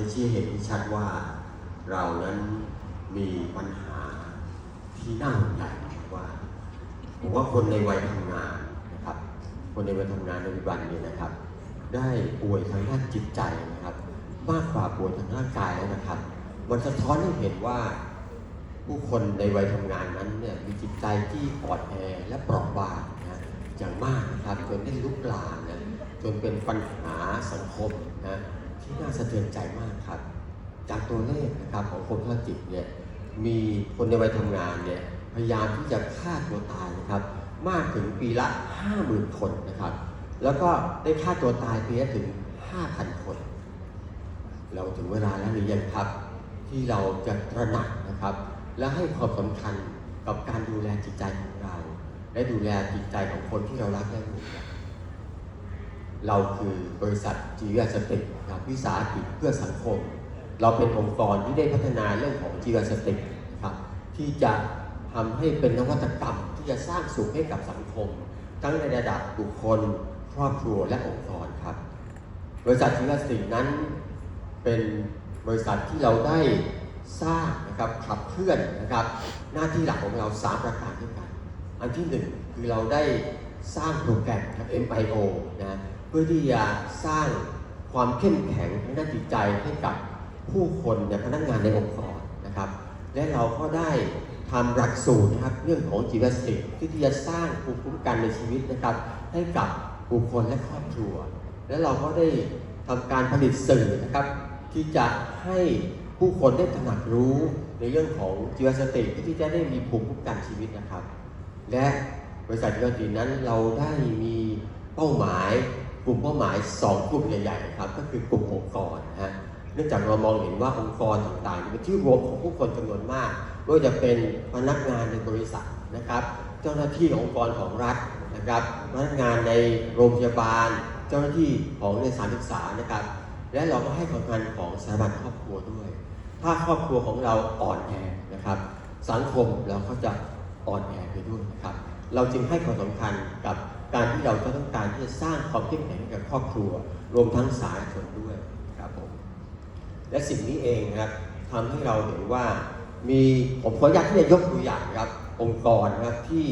ได้ชี้เห็นที่ชัดว่าเรานั้นมีปัญหาที่น่าห่วงใยว่าผมว่าคนในวัยทำงานนะครับ คนในวัยทำงานในปัจจุบันนี้นะครับ ได้ป่วยทางด้านจิตใจนะครับมากกว่าป่วยทางร่างกายแล้วนะครับ มันสะท้อนให้เห็นว่าผู้คนในวัยทำงานนั้นเนี่ยมีจิตใจที่อ่อนแอและเปราะบางนะอย่างมากนะครับจนได้ลุกลามนะจนเป็นปัญหาสังคมนะ ที่น่าสะเทือนใจมากครับ จากตัวเลขนะครับของคนทางจิตเนี่ยมีคนในวัยทำงานเนี่ยพยายามที่จะฆ่าตัวตายนะครับมากถึงปีละ 50,000 คนนะครับ แล้วก็ได้ฆ่าตัวตายปีละถึง 5,000 คน เราถึงเวลาแล้วหรือยังครับ ที่เราจะตระหนักนะครับ และให้ความสำคัญกับการดูแลจิตใจของเรา และดูแลจิตใจของคนที่เรารักและห่วงใย เราคือบริษัทจีวสตินะครับวิสาหกิจเพื่อสังคม เราเป็นองค์กรที่ได้พัฒนาเรื่องของจีวสตินะครับที่จะทำให้เป็นนวัตกรรมที่จะสร้างสุขให้กับสังคม ทั้งในระดับบุคคล ครอบครัวและองค์กรครับ บริษัทจีวสติกนั้นเป็นบริษัทที่เราได้สร้างนะครับขับเคลื่อนนะครับ หน้าที่หลักของเรา 3 ประการด้วยกัน อันที่หนึ่งคือเราได้ สร้างโปรแกรมครับ MIO นะเพื่อที่จะสร้างความเข้มแข็งทางด้านจิตใจให้กับผู้คนในพนักงานในองค์กรนะครับ และเราก็ได้ทำหลักสูตรนะครับเรื่องของจีวสติที่ที่จะสร้างภูมิคุ้มกันในชีวิตนะครับ ให้กับบุคคลและครอบครัว และเราก็ได้ทำการผลิตสื่อนะครับ ที่จะให้ผู้คนได้ตระหนักรู้ในเรื่องของจีวสติที่จะได้มีภูมิคุ้มกันชีวิตนะครับ และ บริษัทจีวสตินั้นเราได้มีเป้าหมาย กลุ่มเป้าหมาย 2 กลุ่มใหญ่ๆครับก็คือกลุ่มองค์กรนะฮะเนื่องจากเรามองเห็นว่าองค์กรต่างๆเป็นที่รวมของผู้คนจำนวนมากไม่ว่าจะเป็นพนักงานในบริษัทนะครับ เจ้าหน้าที่ขององค์กรของรัฐนะครับพนักงานในโรงพยาบาล เจ้าหน้าที่ของในสถานศึกษานะครับ และเราก็ให้ความสำคัญของสถาบันครอบครัวด้วย ถ้าครอบครัวของเราอ่อนแอนะครับ สังคมเราก็จะอ่อนแอไปด้วยนะครับ เราจึงให้ความสำคัญกับการที่เราจะต้องการที่จะสร้างความเข้มแข็งกับครอบครัว รวมทั้งสาธารณชนด้วยครับผมและสิ่งนี้เองนะครับทำให้เราเห็นว่ามีผมขออนุญาตที่จะยกตัวอย่างครับองค์กรนะครับที่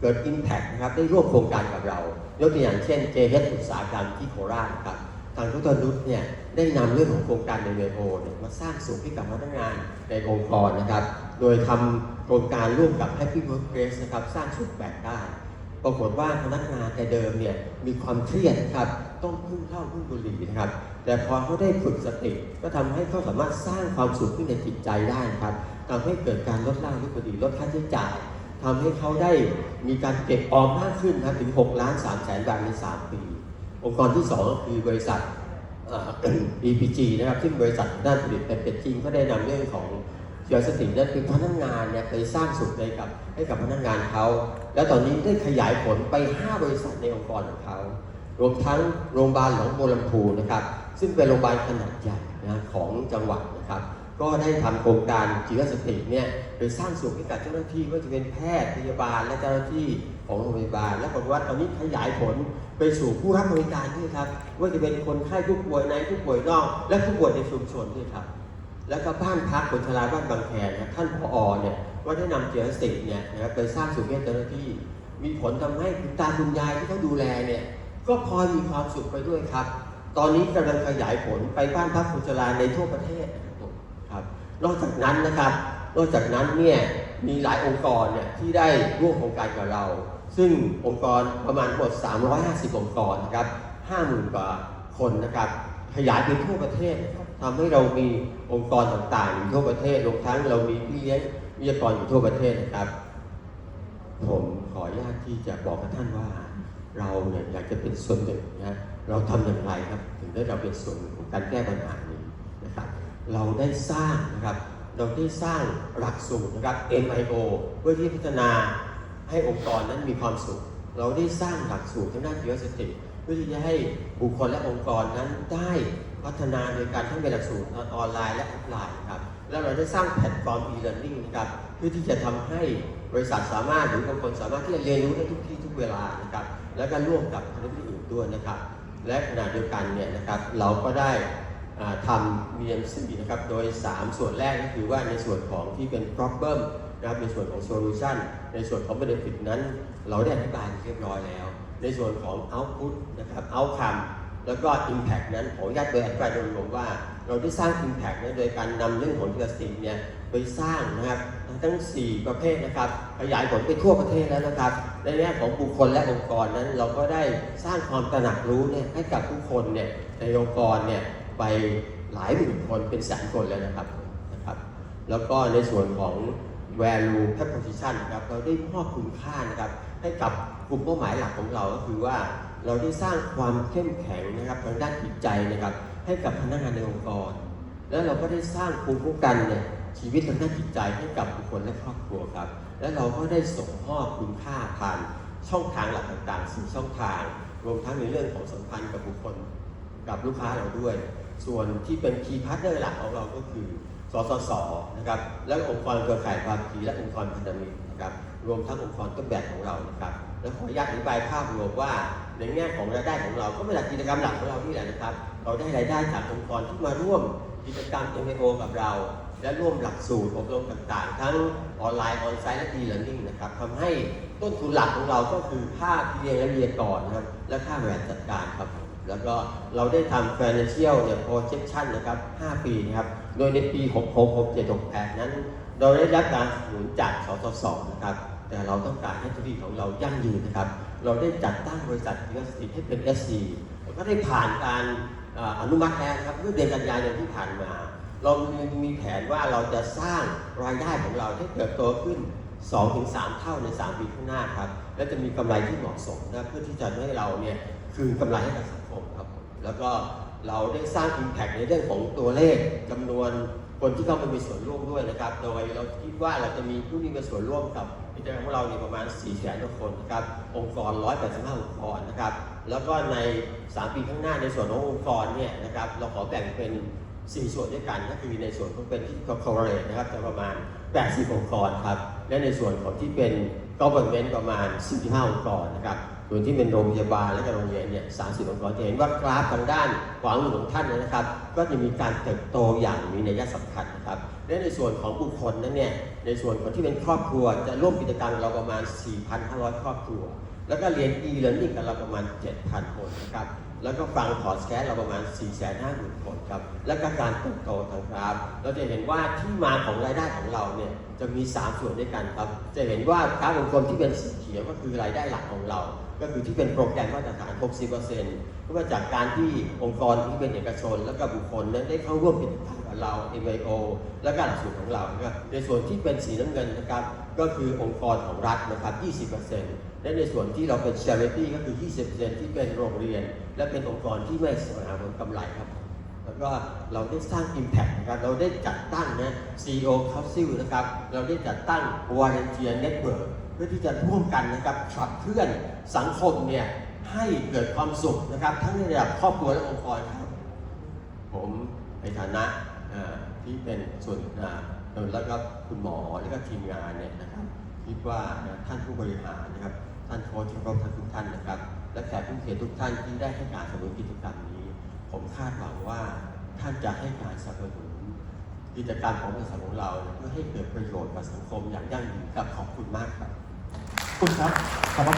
เกิด Impact นะครับได้ร่วมโครงการกับเรา ยกตัวอย่างเช่น JH อุตสาหกรรมที่โคราชครับ ทางทุตนุชเนี่ยได้นำเรื่องของโครงการในเวโอเนี่ยมาสร้างสุขให้กับพนักงานในองค์กรนะครับ โดยทำโครงการร่วมกับ Happy Workplace นะครับสร้างชุดแบกได้ปรากฏว่าพนักงานแต่เดิมเนี่ยมีความเครียดนะครับต้องพึ่งเหล้าพึ่งบุหรี่นะครับ แต่พอเขาได้ฝึกสติ ก็ทำให้เขาสามารถสร้างความสุขขึ้นในจิตใจได้นะครับทำให้เกิดการลดล้าลดบุหรี่ลดค่าใช้จ่ายทำให้เขาได้มีการเก็บออมมากขึ้นนะถึง 6 ล้าน3แสนบาทใน 3 ปี องค์กรที่ 2 ก็คือบริษัท EPG นะครับซึ่งบริษัทด้านผลิตเป็นเป็ดจริงก็ได้นำเรื่องของเกียวสตินั่นคือพนักงานเนี่ยไปสร้างสุขให้กับให้กับพนักงานเขา แล้วตอนนี้ได้ขยายผลไป 5 บริษัทในองค์กรของเขา รวมทั้งโรงพยาบาลหนองบัวลำพูนะครับ ซึ่งเป็นโรงพยาบาลขนาดใหญ่นะของจังหวัดนะครับ ก็ได้ทำโครงการจีวสติเนี่ยโดยสร้างสุขให้กับเจ้าหน้าที่ว่าจะเป็นแพทย์พยาบาลและเจ้าหน้าที่ของโรงพยาบาล และปรากว่าตอนนี้ขยายผลไปสู่ผู้รับบริการด้วยครับ ว่าจะเป็นคนไข้ผู้ป่วยในผู้ป่วยนอก และผู้ป่วยในชุมชนด้วยครับ แล้วก็บ้านพักคนชราบ้านบางแคนะท่านผอเนี่ยก็ได้นำเจียสติเนี่ยนะครับไปสร้างสุขให้เจ้าหน้าที่ มีผลทำให้คุณตาคุณยายที่เขาดูแลเนี่ยก็พอยมีความสุขไปด้วยครับ ตอนนี้กำลังขยายผลไปบ้านพักคนชราในทั่วประเทศครับ นอกจากนั้นนะครับ นอกจากนั้นเนี่ยมีหลายองค์กรเนี่ยที่ได้ร่วมโครงการกับเรา ซึ่งองค์กรประมาณหมด 350 องค์กรนะครับ 50,000 กว่าคนนะครับ ขยายไปทั่วประเทศนะครับทำให้เรามีองค์กรต่างๆอยู่ทั่วประเทศรวมทั้งเรามีพี่เลี้ยงวิทยากรอยู่ทั่วประเทศนะครับ ผมขออนุญาตที่จะบอกกับท่านว่า เราเนี่ยอยากจะเป็นส่วนหนึ่งนะเราทำอย่างไรครับ ถึงได้เราเป็นส่วนหนึ่งของการแก้ปัญหานี้นะครับ เราได้สร้างนะครับ เราได้สร้างหลักสูตรนะครับ MIO เพื่อที่พัฒนาให้องค์กรนั้นมีความสุข เราได้สร้างหลักสูตรทางด้านจิตสติเพื่อที่จะให้บุคคลและองค์กรนั้นได้พัฒนาโดยการทั้งเป็นหลักสูตรออนไลน์และออฟไลน์ครับ แล้วเราได้สร้างแพลตฟอร์ม e-learning นะครับเพื่อที่จะทำให้บริษัทสามารถหรือบุคคลสามารถที่จะเรียนรู้ได้ทุกที่ทุกเวลานะครับ แล้วก็ร่วมกับธุรกิจอื่นด้วยนะครับ และขณะเดียวกันเนี่ยนะครับเราก็ได้ ทำ BMC นะครับ โดย 3 ส่วนแรกก็คือว่าในส่วนของที่เป็น problem นะครับ ในส่วนของ solution ในส่วนของ benefit นั้น เราได้อธิบายเรียบร้อยแล้ว ในส่วนของ output นะครับ outcome แล้วก็ impact นั้นขออนุญาตโดยอธิบายโดยรวมว่า เราได้สร้าง impact นั้นโดยการนำเรื่องของพลาสติกเนี่ยไปสร้างนะครับทั้ง 4 ประเภทนะครับ ขยายผลไปทั่วประเทศแล้วนะครับ ในแง่ของบุคคลและองค์กรนั้น เราก็ได้สร้างความตระหนักรู้เนี่ยให้กับทุกคนเนี่ยในองค์กรเนี่ย ไปหลายหมื่นคนเป็นแสนคนแล้วนะครับนะครับ แล้วก็ในส่วนของ value proposition นะครับเราได้มอบคุณค่านะครับ ให้กับกลุ่มเป้าหมายหลักของเราก็คือว่าเราได้สร้างความเข้มแข็งนะครับทางด้านจิตใจนะครับ ให้กับพนักงานในองค์กร แล้วเราก็ได้สร้างภูมิคุ้มกันเนี่ยชีวิตทางด้านจิตใจให้กับบุคคลและครอบครัวครับ และเราก็ได้ส่งมอบคุณค่าผ่านช่องทางหลักต่างๆสี่ช่องทาง รวมทั้งในเรื่องของสัมพันธ์กับบุคคล กับลูกค้าเราด้วย ส่วนที่เป็น key partner หลักของเราก็คือสสสนะครับและองค์กรเครือข่ายความถี่และองค์กรพันธมิตรนะครับรวมทั้งองค์กรต้นแบบของเรานะครับและขออนุญาตอธิบายภาพรวมว่าในแง่ของรายได้ของเราก็มาจากกิจกรรมหลักของเรานี่แหละนะครับ เราได้รายได้จากองค์กรที่มาร่วมกิจกรรม MAO กับเรา และร่วมหลักสูตรอบรมต่างๆ ทั้งออนไลน์ออนไซต์และ e-learning นะครับทำให้ต้นทุนหลักของเราก็คือค่าเรียนและเรียนก่อนนะครับและค่าบริหารจัดการครับ แล้วก็เราได้ทำ financial เนี่ย projection นะครับ 5 ปีนะครับ โดยในปี 66 67 68 นั้น เราได้รับการสนุนจาก สสส นะครับ แต่เราต้องการให้ธุรกิจของเรายั่งยืนนะครับ เราได้จัดตั้งบริษัทอินดัสตรีให้เป็น SC ก็ได้ผ่านการอนุมัติแล้วครับเมื่อเดือนกันยายนที่ผ่านมา เรามีมีแผนว่าเราจะสร้างรายได้ของเราให้เติบโตขึ้น 2-3 เท่าใน 3 ปีข้างหน้าครับ และจะมีกำไรที่เหมาะสมนะเพื่อที่จะให้เราเนี่ยคืนกำไรให้กับสัง มครับ แล้วก็เราได้สร้าง Impact ในเรื่องของตัวเลขจำนวนคนที่เข้ามามีส่วนร่วมด้วยนะครับ โดยเราคิดว่าเราจะมีผู้ที่มีส่วนร่วมกับกิจกรรมของเราเนี่ยประมาณ 4 แสนกว่าคนนะครับ องค์กร 185 องค์กรนะครับ แล้วก็ใน 3 ปีข้างหน้าในส่วนขององค์กรเนี่ยนะครับ เราขอแบ่งเป็น 4 ส่วนด้วยกัน ก็คือในส่วนของเป็นที่ corporate นะครับจะประมาณ 80 องค์กรครับ และในส่วนของที่เป็น government ประมาณ 45 องค์กรนะครับ ส่วนที่เป็นโรงพยาบาลและโรงเรียนเนี่ยสามสิบองค์กรจะเห็นว่ากราฟทางด้านขวามือของท่านนะครับ ก็จะมีการเติบโตอย่างมีนัยสำคัญนะครับและในส่วนของบุคคลนั้นเนี่ยในส่วนคนที่เป็นครอบครัวจะร่วมกิจกรรมเราประมาณ 4,500 ครอบครัว แล้วก็เรียน e-learning กับเราประมาณ 7,000 คนนะครับ แล้วก็ฟังพอดแคสต์เราประมาณ 4 5 0 0 0 0 คนครับ และก็การเติบโตทางครับ เราจะเห็นว่าที่มาของรายได้ของเราเนี่ยจะมี 3 ส่วนด้วยกันครับ จะเห็นว่ากราฟวงกลมที่เป็นสีเขียวก็คือรายได้หลักของเรา ก็คือที่เป็นโปรแกรมมาตรฐาน 60%ก็มาจากการที่องค์กรที่เป็นเอกชน และก็บุคคลนั้นได้เข้าร่วมกิจกรรม เรา MIO และก็หลักสูตรของเรานะครับในส่วนที่เป็นสีน้ำเงินนะครับก็คือองค์กรของรัฐนะครับ 20%และในส่วนที่เราเป็น charity ก็คือ 20%ที่เป็นโรงเรียน และเป็นองค์กรที่ไม่สวงหาผลกำไรครับ แล้วก็เราได้สร้าง Impact นะครับ เราได้จัดตั้งนะ CEO Council นะครับ เราได้จัดตั้ง Volunteer Network เพื่อที่จะร่วมกันนะครับขับเคลื่อนสังคมเนี่ยให้เกิดความสุขนะครับ ทั้งในระดับครอบครัวและองค์กรครับ ผมในฐานะ ที่เป็นส่วนอ่าเอ่อแล้วก็คุณหมอแล้วก็ทีมงานเนี่ยนะครับคิดว่านะท่านผู้บริหารนะครับท่านโค้ชที่เคารพท่านทุกท่านนะครับ และแขกผู้เกียรติทุกท่านที่ได้ให้การสนับสนุนกิจกรรมนี้ ผมคาดหวังว่าท่านจะให้การสนับสนุนกิจกรรมของบริษัทของเรา เพื่อให้เกิดประโยชน์กับสังคมอย่างยั่งยืนครับขอบคุณมากครับ คุณครับขอบคุณ